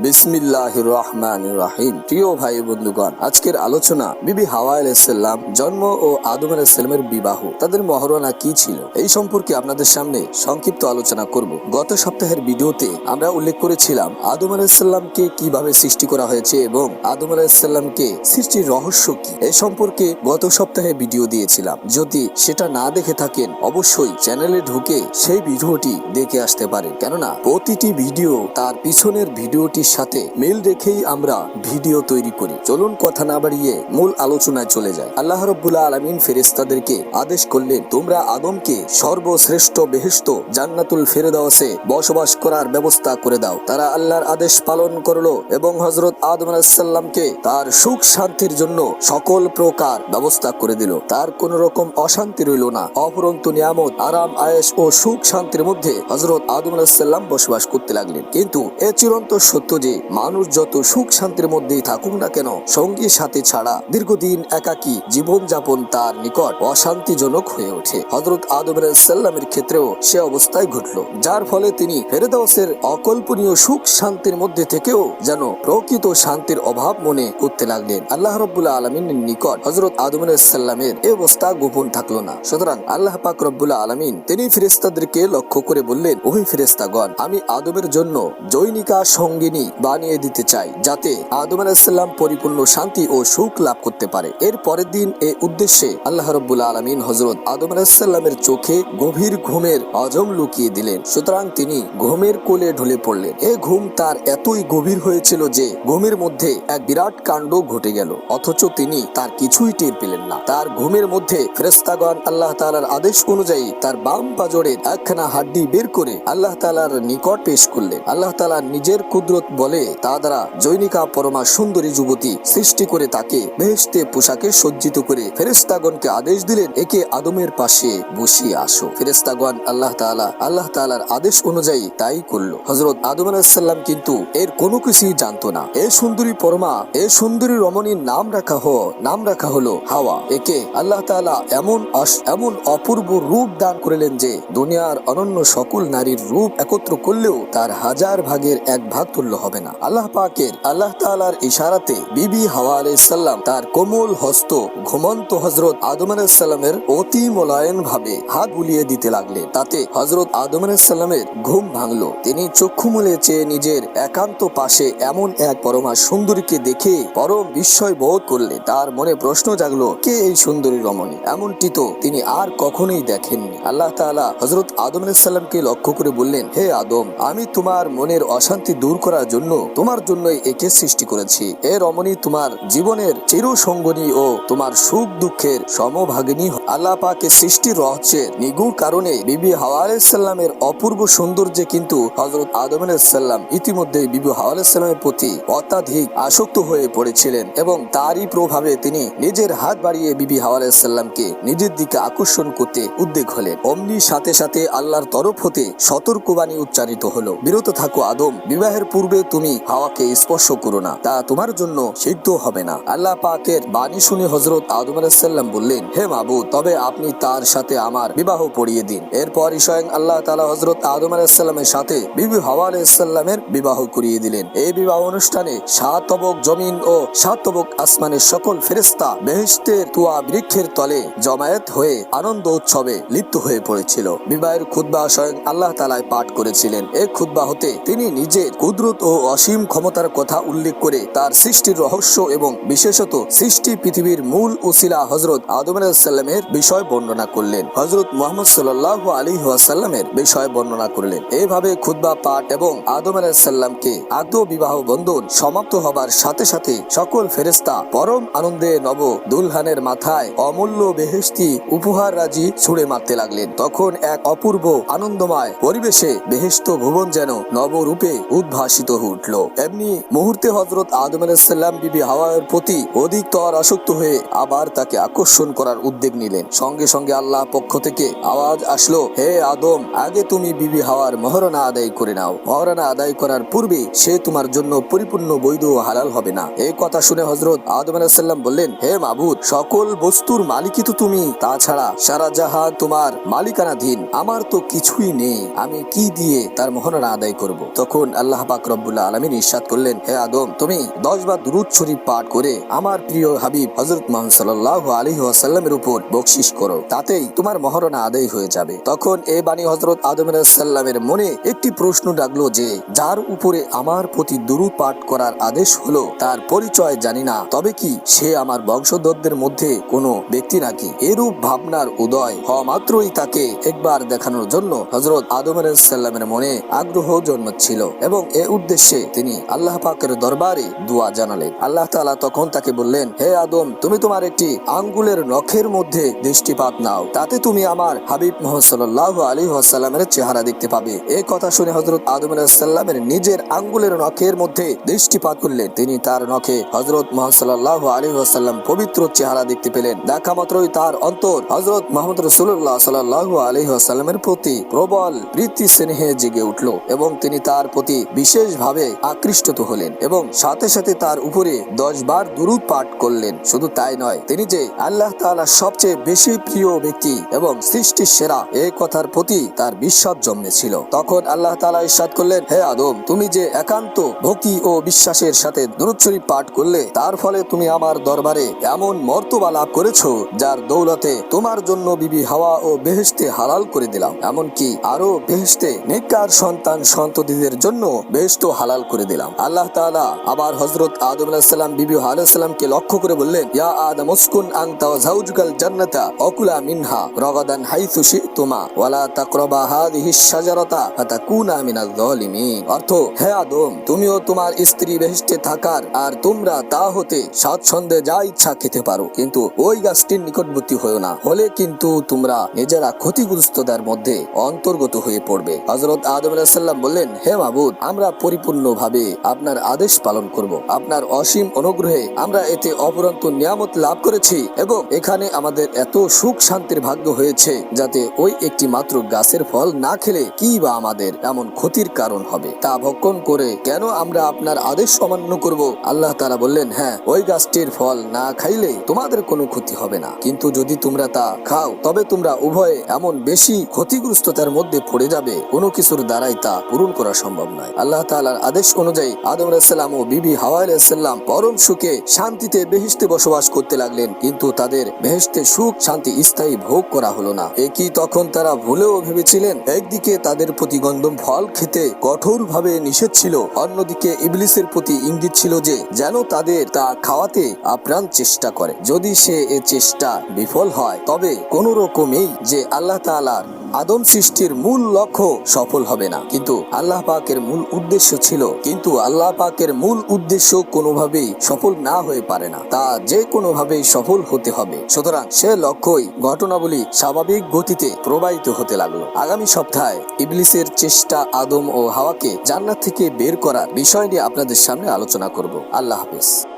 বিসমিল্লাহ রহমান রাহিম প্রিয় ভাই বন্ধুগণ, আজকের আলোচনা বিবি বিবাহ, তাদের কি ছিল? এই সম্পর্কে আপনাদের সামনে সংক্ষিপ্ত আলোচনা করব। গত সপ্তাহের ভিডিওতে আমরা উল্লেখ করেছিলাম আদম আলাইসাল্লামকে কীভাবে সৃষ্টি করা হয়েছে এবং আদম আলাইসাল্লামকে সৃষ্টির রহস্য কি। এই সম্পর্কে গত সপ্তাহে ভিডিও দিয়েছিলাম। যদি সেটা না দেখে থাকেন, অবশ্যই চ্যানেলে ঢুকে সেই ভিডিওটি দেখে আসতে পারেন। কেননা, প্রতিটি ভিডিও তার পিছনের ভিডিওটির সাথে মিল রেখেই আমরা ভিডিও তৈরি করি। চলুন কথা না বাড়িয়ে মূল আলোচনায় চলে যায় আল্লাহ রব্বুল্লাহ আলমিন ফেরেস্তাদেরকে আদেশ করলেন, তোমরা আদমকে সর্বশ্রেষ্ঠ বেহেস্ত জান্নাতুল ফেরদাওসে বসবাস করার ব্যবস্থা করে দাও। তারা আল্লাহর আদেশ পালন করল এবং হজরত আদম আলাহিসাল্লামকে তার সুখ শান্তির জন্য সকল প্রকার ব্যবস্থা করে দিল। তার কোন রকম অশান্তি রইল না। অপরন্ত নিয়ামত, আরাম আয়েস ও সুখ শান্তির মধ্যে হজরত আদম আলাহিসাল্লাম বসবাস করতে লাগলেন। কিন্তু এ চিরন্ত সত্য যে মানুষ যত সুখ শান্তির মধ্যেই থাকুক না কেন, সঙ্গী সাথে ছাড়া দীর্ঘদিন একাকী জীবনযাপন তার নিকট অশান্তিজনক হয়ে ওঠে। হজরত আদম আলাহিসাল্লামের ক্ষেত্রেও সে অবস্থায় ঘটল, যার ফলে তিনি ফেরেদাউসের অকল্পনীয় সুখ শান্তির মধ্যে থেকেও যেন প্রকৃত শান্তির অভাব মনে করতে লাগলেন। আল্লাহ রব্বুল্লাহ আলমিনের নিকট হজরত আদম আলাহিসাল্লামের এ অবস্থা গোপন থাকল না। সুতরাং আল্লাহ পাক রব্বুল্লাহ আলমিন তিনি ফেরেস্তাদেরকে লক্ষ্য করে বললেন ওই ফেরেস্তাগণ আমি আদমের জন্য জৈনিকা সঙ্গিনী বানিয়ে দিতে চাই, যাতে আদম আলাহিসাল্লাম পরিপূর্ণ শান্তি ও সুখ লাভ করতে পারে। এর পরের দিন এ উদ্দেশ্যে আল্লাহ রব্বুল্লাহ আলমিন হজরত আদম আলাহিসাল্লামের চোখে গভীর ঘুমের অজম লুকিয়ে দিলেন। সুতরাং তিনি ঘুমের কোলে ঢলে পড়লেন। এ ঘুম তার এতই গভীর হয়েছিল যে ঘুমের মধ্যে এক বিরাট কাণ্ড ঘটে গেল। অথচ তিনি তার কিছুই টের পেলেন না। তার ঘুমের মধ্যে ফেরেস্তাগণ আল্লাহ তালার আদেশ অনুযায়ী তার বাম পাজরের একখানা হাড্ডি বের করে আল্লাহ তালার নিকট পেশ করলেন। আল্লাহ তালা নিজের কুদরত বলে, তা দ্বারা জৈনিকা পরমা সুন্দরী যুবতী সৃষ্টি করে তাকে বেহেস্তে পোশাকে সজ্জিত করে ফেরেস্তাগণকে আদেশ দিলেন, একে আদমের পাশে বসিয়ে আসো। ফেরেস্তাগণ আল্লাহ তাআলা, আল্লাহ তাআলার আদেশ অনুযায়ী তাই করল। হজরত আদম আলাহিসাল্লাম কিন্তু এর কোনো কিছুই জানতো না। এ সুন্দরী পরমা, এ সুন্দরী রমণীর নাম রাখা হ, নাম রাখা হলো হাওয়া। একে আল্লাহ তাআলা এমন এমন অপূর্ব রূপ দান করলেন যে, দুনিয়ার অনন্য সকল নারীর রূপ একত্র করলেও তার হাজার ভাগের এক ভাগ তুল্য হবে না। আল্লাহ পাকের, আল্লাহ তাআলার ইশারাতে বিবি হাওয়া আলাইসাল্লাম তার কোমল হস্ত, ঘুমন্ত হজরত আদম আলাইসাল্লামের অতি মোলায়েন ভাবে হাত বুলিয়ে দিতে লাগলেন। তাতে হজরত আদম আলাইসাল্লামের ঘুম ভাঙলো। তিনি চক্ষু মুলে চেয়ে নিজের একান্ত পাশে এমন এক পরমা সুন্দরীকে দেখে পরম বিস্ময় বোধ করলে তার মনে প্রশ্ন জাগলো, কে এই সুন্দরী রমণী? এমনটি তো তিনি আর কখনোই দেখেননি। আল্লাহ তাআলা হজরত আদম আলাইসাল্লামকে লক্ষ্য করে বললেন, হে আদম, আমি তোমার মনের অশান্তি দূর করার জন্য, তোমার জন্যই একে সৃষ্টি করেছি। এ রমণী তোমার জীবনের চিরসঙ্গনী ও তোমার সুখ দুঃখের সমভাগিনী। হ- আল্লাহ পাকে সৃষ্টির রহস্যের নিগুড় কারণে বিবি হাওয়া আলাইসাল্লামের অপূর্ব সৌন্দর্যে কিন্তু হজরত আদম আলাইসাল্লাম ইতিমধ্যে বিবি হাওয়া আলাইসাল্লামের প্রতি অত্যাধিক আসক্ত হয়ে পড়েছিলেন এবং তারই প্রভাবে তিনি নিজের হাত বাড়িয়ে বিবি হাওয়া আলাইসাল্লামকে নিজের দিকে আকর্ষণ করতে উদ্বেগ হলেন। অমনি সাথে সাথে আল্লাহর তরফ হতে সতর্কবাণী উচ্চারিত হলো। বিরত থাকো আদম, বিবাহের পূর্বে তুমি হাওয়াকে স্পর্শ করো না, তা তোমার জন্য সিদ্ধ হবে না। আল্লাহ পাকের বাণী শুনে হজরত আদম আলাহিসাল্লাম বললেন, হে মাবুদ, তবে আপনি তার সাথে আমার বিবাহ পড়িয়ে দিন। এরপর স্বয়ং আল্লাহ তালা হজরত আদম আলাহিসাল্লামের সাথে বিবি হাওয়া আলাহিসাল্লামের বিবাহ করিয়ে দিলেন। এই বিবাহ অনুষ্ঠানে সাত তবক জমিন ও সাত তবক আসমানের সকল ফেরেস্তা বেহেস্তের তুয়া বৃক্ষের তলে জমায়েত হয়ে আনন্দ উৎসবে লিপ্ত হয়ে পড়েছিল। বিবাহের খুদ্া স্বয়ং আল্লাহ তালায় পাঠ করেছিলেন। এই খুদ্া হতে তিনি নিজের কুদরত ও অসীম ক্ষমতার কথা উল্লেখ করে তার সৃষ্টির রহস্য এবং বিশেষত সৃষ্টি পৃথিবীর মূল উসিলা হজরত আদম আলাহিসাল্লামের বিষয় বর্ণনা করলেন। হজরত মোহাম্মদ সাল্লাহ আলী ওয়াসাল্লামের বিষয় বর্ণনা করলেন। এইভাবে খুদ্া পাঠ এবং আদম আলাহিসাল্লামকে আদ্য বিবাহ বন্ধন সমাপ্ত হবার সাথে সাথে সকল ফেরেস্তা পরম আনন্দে নব দুলহানের মাথায় অমূল্য বেহেস্তি উপহার রাজি ছুড়ে মারতে লাগলেন। তখন এক অপূর্ব আনন্দময় পরিবেশে বেহেস্ত ভুবন যেন নবরূপে উদ্ভাসিত হয়ে উঠল। এমনি মুহূর্তে হজরত আদম আলাইসাল্লাম বিবি হাওয়ার প্রতি অধিকতর আসক্ত হয়ে আবার তাকে আকর্ষণ করার উদ্যোগ নিলেন। সঙ্গে সঙ্গে আল্লাহ পক্ষ থেকে আওয়াজ আসলো, হে আদম, আগে তুমি বিবি হাওয়ার মহরণা আদায় করে নাও। মহরণা আদায় করার পূর্বে সে তোমার জন্য পরিপূর্ণ বৈধ হালাল হবে না। এই কথা শুনে হজরত আদম আলাইসাল্লাম বললেন, হে মাবুদ, সকল বস্তুর মালিকই তো তুমি। তাছাড়া সারা জাহান তোমার মালিকানাধীন। আমার তো কিছুই নেই। আমি কি দিয়ে তার মহরণা আদায় করব? তখন আল্লাহ পাক রব্বুল রব্বুল্লাহ আলমিন ইরশাদ করলেন, হে আদম, তুমি দশ বার দুরুদ শরীফ পাঠ করে আমার প্রিয় হাবিব হজরত মোহাম্মদ সাল্লাহ আলী ওয়াসাল্লামের উপর বকশিস করো, তাতেই তোমার মহারণা আদায় হয়ে যাবে। তখন এ বাণী হজরত আদম সাল্লামের মনে একটি প্রশ্ন ডাকলো যে, যার উপরে আমার প্রতি দুরুদ পাঠ করার আদেশ হলো, তার পরিচয় জানি না, তবে কি সে আমার বংশধরদের মধ্যে কোনো ব্যক্তি নাকি? এরূপ ভাবনার উদয় হওয়া মাত্রই তাকে একবার দেখানোর জন্য হজরত আদম সাল্লামের মনে আগ্রহ জন্মছিল এবং এ উদ্দেশ্যে তিনি আল্লাহ পাকের দরবারে দোয়া জানালেন। আল্লাহ তাআলা তখন তাকে বললেন, হে আদম, তুমি তোমার একটি আঙ্গুলের নখের মধ্যে দৃষ্টিপাত নাও। তাতে তুমি আমার হাবিব মোহাম্মদ সাল্লাহ আলী ওয়াসাল্লামের চেহারা দেখতে পাবে। এই কথা শুনে হজরত আদম সাল্লামের নিজের আঙ্গুলের নখের মধ্যে দৃষ্টিপাত করলেন। তিনি তার নখে হজরত মোহাম্মদ সাল্লাহ আলী ওয়াসাল্লাম পবিত্র চেহারা দেখতে পেলেন। দেখা মাত্রই তার অন্তর হজরত মোহাম্মদ রসুল্লাহ সাল্লাহ আলী ওয়াসাল্লামের প্রতি প্রবল প্রীতি স্নেহে জেগে উঠল এবং তিনি তার প্রতি বিশেষভাবে আকৃষ্ট হলেন এবং সাথে সাথে তার উপরে দশ বার দুরুদ পাঠ করলেন। শুধু তাই নয়, তিনি যে আল্লাহ তাআলা সবচেয়ে বেশি প্রিয় ব্যক্তি এবং সৃষ্টির সেরা এই কথার প্রতি তার বিশ্বাস জন্মেছিল। তখন আল্লাহ তালা ইরশাদ করলেন, হে আদম, তুমি যে একান্ত ভক্তি ও বিশ্বাসের সাথে দুরুদ পাঠ করলে, তার ফলে তুমি আমার দরবারে এমন মর্তবা লাভ করেছ, যার দৌলতে তোমার জন্য বিবি হাওয়া ও বেহেশতে হালাল করে দিলাম। এমনকি আরও বেহেস্তে নেককার সন্তান সন্ততিদের জন্য বেহেশত হালাল করে দিলাম। আল্লাহ তাআলা আবার হযরত আদম আলাইহিস বিবি হাওয়া লক্ষ্য করে বললেন, ইয়া আদম, উসকুন জান্নাতা অকুলা মিনহা রগাদান ওয়ালা তাকরাবা হাদিহি অর্থ, হে আদম, তুমিও তোমার স্ত্রী থাকার আর তোমরা তা হতে স্বাচ্ছন্দ্যে যা ইচ্ছা খেতে পারো। কিন্তু ওই গাছটির নিকটবর্তী হয়েও না। হলে কিন্তু তোমরা নিজেরা ক্ষতিগ্রস্ততার মধ্যে অন্তর্গত হয়ে পড়বে। হজরত আদম সাল্লাম বললেন, হে মাবুদ, আমরা পরিপূর্ণভাবে আপনার আদেশ পালন করব। আপনার অসীম অনুগ্রহে আমরা এতে অপরন্ত নিয়ামত লাভ করেছি এবং এখানে আমাদের এত সুখ শান্তির ভাগ্য হয়েছে যাতে ওই একটি মাত্র গাছের ফল না খেলে কি বা আমাদের এমন ক্ষতির কারণ হবে। তা ভক্ষণ করে কেন আমরা আপনার আদেশ অমান্য করব? আল্লাহ তারা বললেন হ্যাঁ ওই গাছটির ফল না খাইলে তোমাদের কোনো ক্ষতি হবে না। কিন্তু যদি তোমরা তা খাও, তবে তোমরা উভয়ে এমন বেশি ক্ষতিগ্রস্ততার মধ্যে পড়ে যাবে। কোনো কিছুর দ্বারাই তা পূরণ করা সম্ভব নয়। আল্লাহ তাআলার আদেশ অনুযায়ী আদম আলাইসাল্লাম ও বিবি হাওয়া আলাইসাল্লাম পরম সুখে শান্তিতে বেহেশতে বসবাস করতে লাগলেন। কিন্তু তাদের বেহেশতে সুখ, শান্তি, স্থায়ী ভোগ করা হলো না। একই তখন তারা ভুলেও ভেবেছিলেন? একদিকে তাদের প্রতি গন্ধম ফল খেতে কঠোর ভাবে নিষেধ ছিল, অন্যদিকে ইবলিসের প্রতি ইঙ্গিত ছিল যে, যেন তাদের তা খাওয়াতে আপ্রাণ চেষ্টা করে। যদি সে এ চেষ্টা বিফল হয়, তবে কোন রকমেই যে আল্লাহ তাআলার আদম সৃষ্টির মূল লক্ষ্য সফল হবে না। কিন্তু আল্লাহ পাকের মূল উদ্দেশ্য ছিল, কিন্তু আল্লাহ পাকের মূল উদ্দেশ্য কোনোভাবেই সফল না হয়ে পারে না। তা যে কোনোভাবেই সফল হতে হবে। সুতরাং সে লক্ষ্যই ঘটনাবলী স্বাভাবিক গতিতে প্রবাহিত হতে লাগল। আগামী সপ্তাহে ইবলিসের চেষ্টা আদম ও হাওয়াকে জান্নাত থেকে বের করার বিষয় নিয়ে আপনাদের সামনে আলোচনা করব। আল্লাহ হাফিজ।